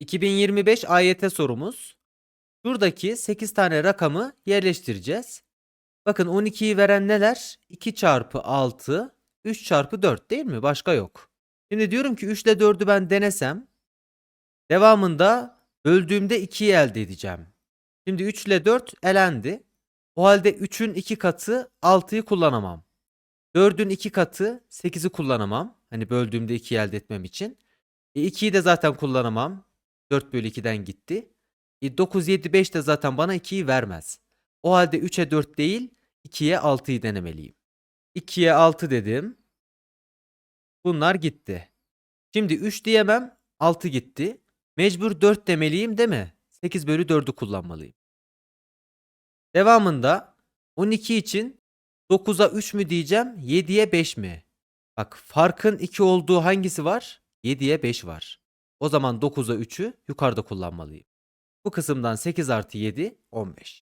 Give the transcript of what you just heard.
2025 AYT sorumuz. Şuradaki 8 tane rakamı yerleştireceğiz. Bakın 12'yi veren neler? 2 çarpı 6, 3 çarpı 4 değil mi? Başka yok. Şimdi diyorum ki 3 ile 4'ü ben denesem devamında böldüğümde 2'yi elde edeceğim. Şimdi 3 ile 4 elendi. O halde 3'ün 2 katı 6'yı kullanamam. 4'ün 2 katı 8'i kullanamam. Hani böldüğümde 2'yi elde etmem için. E 2'yi de zaten kullanamam. 4 bölü 2'den gitti. E 9, 7, 5 de zaten bana 2'yi vermez. O halde 3'e 4 değil 2'ye 6'yı denemeliyim. 2'ye 6 dedim. Bunlar gitti. Şimdi 3 diyemem 6 gitti. Mecbur 4 demeliyim değil mi? 8 bölü 4'ü kullanmalıyım. Devamında 12 için 9'a 3 mü diyeceğim 7'ye 5 mi? Bak farkın 2 olduğu hangisi var? 7'ye 5 var. O zaman 9'a 3'ü yukarıda kullanmalıyım. Bu kısımdan 8 artı 7 15.